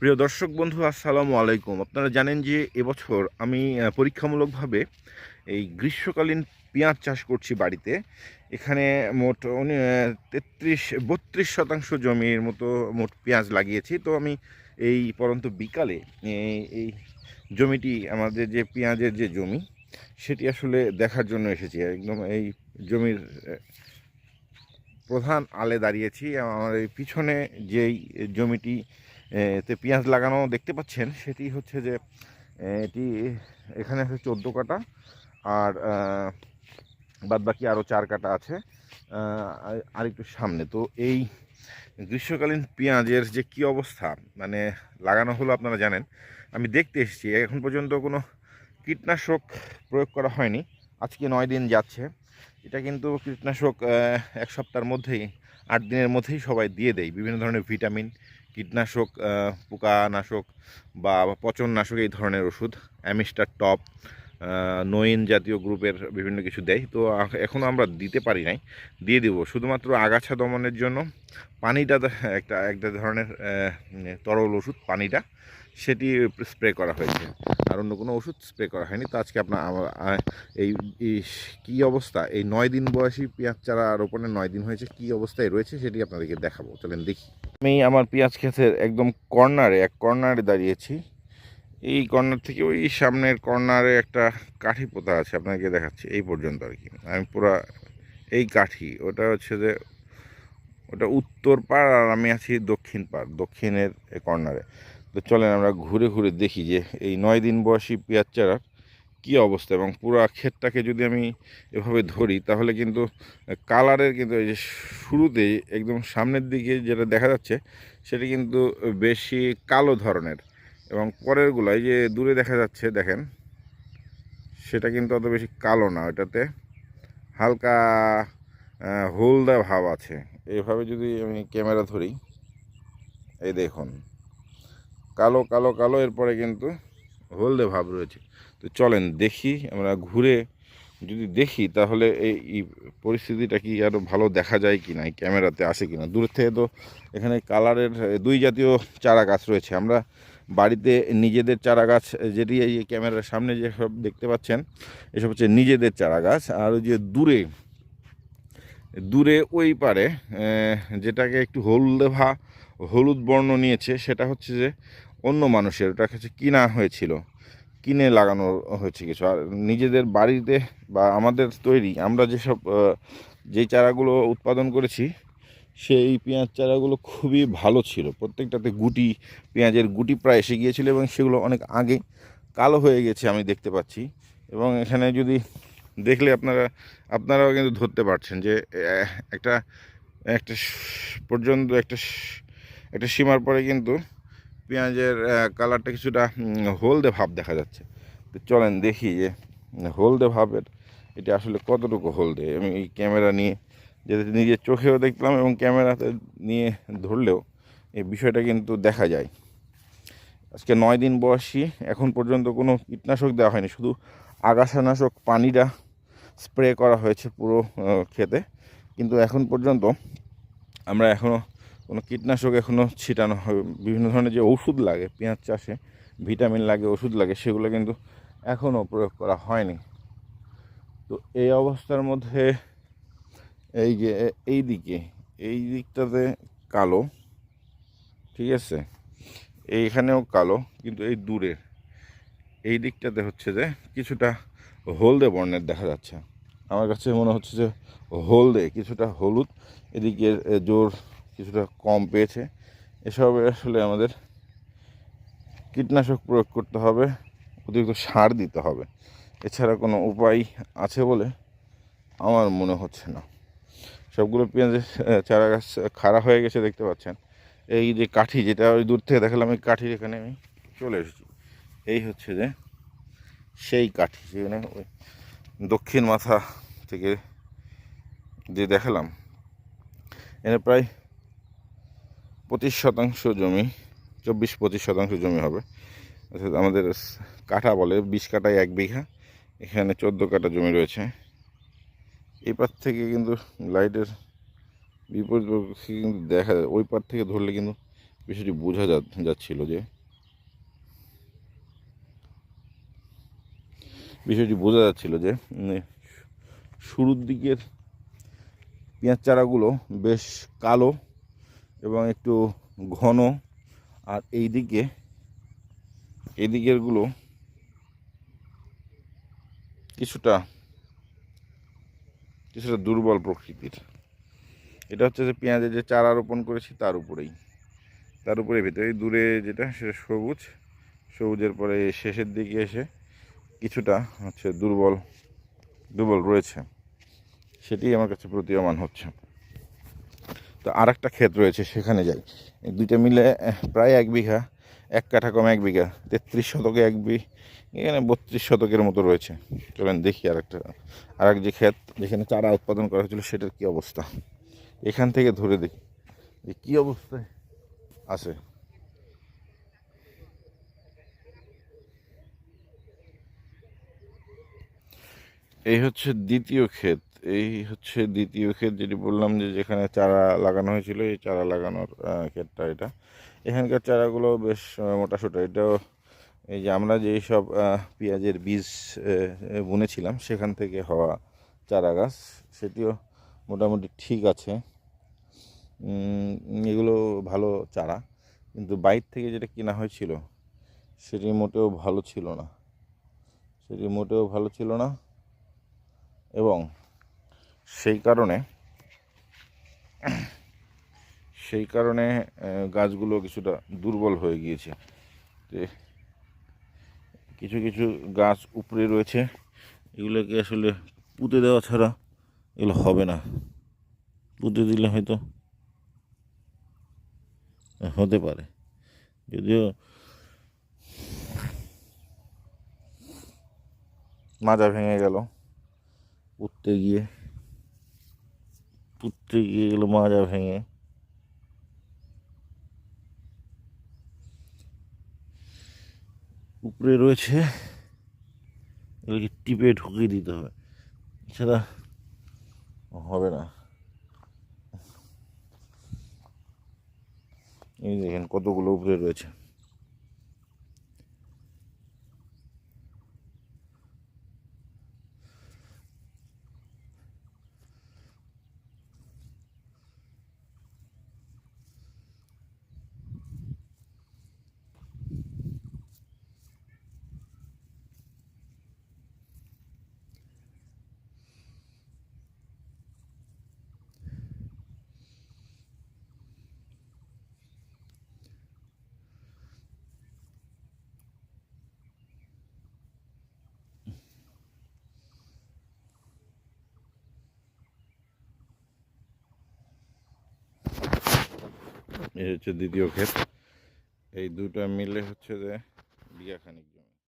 প্রিয় দর্শক বন্ধু, আসসালামু আলাইকুম। আপনারা জানেন যে এবছর আমি পরীক্ষামূলকভাবে এই গ্রীষ্মকালীন পেঁয়াজ চাষ করছি বাড়িতে। এখানে মোট তেত্রিশ, বত্রিশ শতাংশ জমির মতো মোট পেঁয়াজ লাগিয়েছি। তো আমি এই পরন্ত বিকালে এই- জমিটি, আমাদের যে পেঁয়াজের যে জমি, সেটি আসলে দেখার জন্য এসেছি। একদম এই জমির প্রধান আলে দাঁড়িয়েছি। আমার এই পিছনে যেই জমিটি তে পেঁয়াজ লাগানো দেখতে পাচ্ছেন, সেটি হচ্ছে যে এটি এখানে আছে চোদ্দ কাটা, আর বাদ বাকি আরও চার কাটা আছে আর একটু সামনে। তো এই গ্রীষ্মকালীন পেঁয়াজের যে কি অবস্থা মানে লাগানো হলো আপনারা জানেন, আমি দেখতে এসেছি, এখন পর্যন্ত কোনো কীটনাশক প্রয়োগ করা হয়নি, আজকে নয় দিন যাচ্ছে, এটা কিন্তু কীটনাশক এক সপ্তাহের মধ্যেই, আট দিনের মধ্যেই সবাই দিয়ে দেয়, বিভিন্ন ধরনের ভিটামিন কীটনাশক পোকানাশক বা পচননাশক এই ধরনের ওষুধ, অ্যামিস্টার টপ নইন জাতীয় গ্রুপের বিভিন্ন কিছু দেয়। তো এখনও আমরা দিতে পারি নাই, দিয়ে দেবো। শুধুমাত্র আগাছা দমনের জন্য পানিটা একটা একটা ধরনের তরল ওষুধ পানিটা, সেটি স্প্রে করা হয়েছে। আর অন্য কোনো ওষুধ স্প্রে করা হয়নি। তো আজকে আপনার এই কী অবস্থা? এই নয় দিন বয়সী পেঁয়াজ চারা রোপণের নয় দিন হয়েছে, কী অবস্থায় রয়েছে সেটি আপনাদেরকে দেখাবো। চলেন দেখি। আমি আমার পেঁয়াজ ক্ষেতের একদম কর্নারে, এক কর্নারে দাঁড়িয়েছি। এই কর্নার থেকে ওই সামনের কর্নারে একটা কাঠি পোতা আছে আপনাকে দেখাচ্ছি। এই পর্যন্ত আর কি। আমি পুরা এই কাঠি, ওটা হচ্ছে যে, ওটা উত্তর পার আর আমি আছি দক্ষিণ পার দক্ষিণের কর্নারে। তো চলেন আমরা ঘুরে ঘুরে দেখি যে এই নয় দিন বয়সী পেঁয়াজ চারার কী অবস্থা এবং পুরো ক্ষেতটাকে যদি আমি এভাবে ধরি, তাহলে কিন্তু কালারের কিন্তু এই যে শুরুতে একদম সামনের দিকে যেটা দেখা যাচ্ছে, সেটা কিন্তু বেশি কালো ধরনের এবং পরেরগুলো এই যে দূরে দেখা যাচ্ছে, দেখেন, সেটা কিন্তু অত বেশি কালো না, ওটাতে হালকা হলদা ভাব আছে। এইভাবে যদি আমি ক্যামেরা ধরি, এই দেখুন। কালো কালো কালো, এরপরে কিন্তু হলদে ভাব রয়েছে। তো চলেন দেখি, আমরা ঘুরে যদি দেখি, তাহলে এই পরিস্থিতিটা কি আরও ভালো দেখা যায় কি না ক্যামেরাতে আসে কি না দূর থেকে তো এখানে কালারের দুই জাতীয় চারা গাছ রয়েছে। আমরা বাড়িতে নিজেদের চারা গাছ যেটি এই ক্যামেরার সামনে যেসব দেখতে পাচ্ছেন, এসব হচ্ছে নিজেদের চারা গাছ আর ওই যে দূরে দূরে ওই পারে যেটাকে একটু হলদে ভা, হলুদ বর্ণ নিয়েছে, সেটা হচ্ছে যে অন্য মানুষের ওটা হচ্ছে কিনা হয়েছিল, কিনে লাগানো হয়েছে কিছু। আর নিজেদের বাড়িতে বা আমাদের তৈরি, আমরা যেসব যে চারাগুলো উৎপাদন করেছি, সেই পেঁয়াজ চারাগুলো খুবই ভালো ছিল। প্রত্যেকটাতে গুটি, পেঁয়াজের গুটি প্রায় এসে গিয়েছিল এবং সেগুলো অনেক আগে কালো হয়ে গেছে আমি দেখতে পাচ্ছি। এবং এখানে যদি দেখলে আপনারা, আপনারাও কিন্তু ধরতে পারছেন যে একটা একটা পর্যন্ত একটা একটা সীমার পরে কিন্তু পেঁয়াজের কালারটা কিছুটা হলদে ভাব দেখা যাচ্ছে। তো চলেন দেখি যে, হলদে ভাবের এটা আসলে কতটুকু হলদে? আমি এই ক্যামেরা নিয়ে যেটা নিজের চোখেও দেখলাম এবং ক্যামেরাতে নিয়ে ধরলেও এই বিষয়টা কিন্তু দেখা যায়। আজকে নয় দিন বয়সী, এখন পর্যন্ত কোনো কীটনাশক দেওয়া হয়নি, শুধু আগাছানাশক পানিটা স্প্রে করা হয়েছে পুরো ক্ষেতে। কিন্তু এখন পর্যন্ত আমরা এখনও কোনো কীটনাশক এখনও ছিটানো হয়, বিভিন্ন ধরনের যে ওষুধ লাগে, পেঁয়াজ চাষে ভিটামিন লাগে, ওষুধ লাগে, সেগুলো কিন্তু এখনও প্রয়োগ করা হয়নি। তো এই অবস্থার মধ্যে এই যে, এই দিকে, এই দিকটাতে কালো, ঠিক আছে? এইখানেও কালো, কিন্তু এই দূরে, এই দিকটাতে হচ্ছে যে কিছুটা হলদে বর্ণের দেখা যাচ্ছে। আমার কাছে মনে হচ্ছে যে হলদে, কিছুটা হলুদ, এদিকে জোর কিছুটা কম পেয়েছে। এসব আসলে আমাদের কীটনাশক প্রয়োগ করতে হবে, অতিরিক্ত সার দিতে হবে। এছাড়া কোনো উপায় আছে বলে আমার মনে হচ্ছে না। সবগুলো পেঁয়াজের চারা গাছ খাড়া হয়ে গেছে দেখতে পাচ্ছেন। এই যে কাঠি, যেটা ওই দূর থেকে দেখালাম এই কাঠির এখানে আমি চলে এসেছি। এই হচ্ছে যে সেই কাঠি, যেখানে ওই দক্ষিণ মাথা থেকে যে দেখালাম, এনে প্রায় পঁচিশ শতাংশ জমি, চব্বিশ পঁচিশ শতাংশ জমি হবে। অর্থাৎ আমাদের কাঠা বলে, বিশ কাঠায় এক বিঘা। এখানে চোদ্দ কাঠা জমি রয়েছে। এই পার থেকে কিন্তু লাইটের বিপরীত কিন্তু দেখা যায়, ওই পার থেকে ধরলে কিন্তু বিষয়টি বোঝা যা- যাচ্ছিল যে বিষয়টি বোঝা যাচ্ছিল যে শুরুর দিকের পেঁয়াজ চারাগুলো বেশ কালো এবং একটু ঘন। আর এই দিকে এই দিকেরগুলো কিছুটা কিছুটা দুর্বল প্রকৃতির। এটা হচ্ছে যে পেঁয়াজের যে চারা রোপণ করেছি তার উপরেই। তার উপরে ভেতরে দূরে যেটা, সেটা সবুজ। সবুজের পরে শেষের দিকে এসে কিছুটা হচ্ছে দুর্বল দুর্বল রয়েছে। সেটি আমার কাছে প্রতীয়মান হচ্ছে। তো আর একটা ক্ষেত রয়েছে, সেখানে যাই। দুইটা মিলে প্রায় এক বিঘা, এক কাঠা কম এক বিঘা, তেত্রিশ শতকে এক বি, এখানে বত্রিশ শতকের মতো রয়েছে। চলেন দেখি আর একটা আর এক যে ক্ষেত, যেখানে চারা উৎপাদন করা হয়েছিল, সেটার কী অবস্থা। এখান থেকে ধরে দেখি যে কী অবস্থায় আছে। এই হচ্ছে দ্বিতীয় ক্ষেত। এই হচ্ছে দ্বিতীয় ক্ষেত যেটি বললাম যে যেখানে চারা লাগানো হয়েছিল, এই চারা লাগানোর ক্ষেতটা এটা। এখানকার চারাগুলো বেশ মোটাসোটা। এটাও এই যে আমরা যেই সব পেঁয়াজের বীজ বুনেছিলাম, সেখান থেকে হওয়া চারা গাছ, সেটিও মোটামুটি ঠিক আছে। এগুলো ভালো চারা, কিন্তু বাইর থেকে যেটা কেনা হয়েছিল, সেটি মোটেও ভালো ছিল না। সেটি মোটেও ভালো ছিল না। এবং সেই কারণে সেই কারণে গাছগুলো কিছুটা দুর্বল হয়ে গিয়েছে। কিছু কিছু গাছ উপরে রয়েছে, এগুলোকে আসলে পুঁতে দেওয়া ছাড়া এগুলো হবে না। পুঁতে দিলে হয়তো, হতে পারে। যদিও মাজা ভেঙে গেল পুঁততে গিয়ে। পুঁততে গিয়ে গেলো মাজা ভেঙে। উপরে রয়েছে, এগুলোকে টিপে ঢুকিয়ে দিতে হবে। এছাড়া হবে না। এই দেখেন কতগুলো উপরে রয়েছে। এই হচ্ছে দ্বিতীয় ক্ষেত এই দুটো মিলে হচ্ছে যে বিঘাখানিক